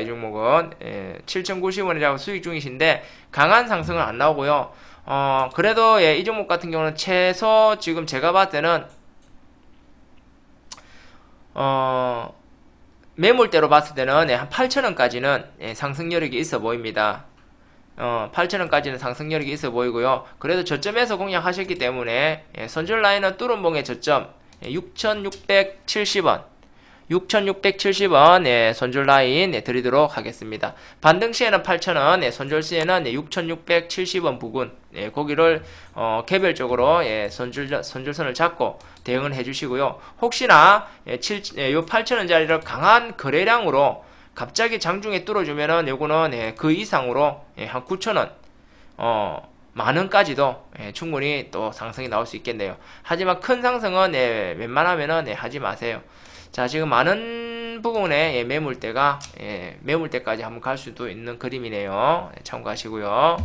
이 종목은 예, 7,090원이라고 수익 중이신데 강한 상승은 안 나오고요. 어, 그래도 예, 이 종목 같은 경우는 최소 지금 제가 봤을 때는 어, 매물대로 봤을 때는 예, 한 8,000원까지는 예, 상승 여력이 있어 보입니다. 어, 8,000원까지는 상승 여력이 있어 보이고요. 그래도 저점에서 공략하셨기 때문에 예, 선절 라인은 뚜른봉의 저점 예, 6,670원 6,670원 예, 손절 라인 예, 드리도록 하겠습니다. 반등 시에는 8,000원, 예, 손절 시에는 예, 6,670원 부근 예, 거기를 어, 개별적으로 예, 손절 손절선을 잡고 대응을 해주시고요. 혹시나 예, 7, 예, 요 8,000원짜리를 강한 거래량으로 갑자기 장중에 뚫어주면은 요거는 예, 그 이상으로 예, 한 9,000원 어, 만 원까지도 예, 충분히 또 상승이 나올 수 있겠네요. 하지만 큰 상승은 예, 웬만하면은 예, 하지 마세요. 자, 지금 많은 부분에 예, 매물대가 예, 매물대까지 한번 갈 수도 있는 그림이네요. 예, 참고하시고요.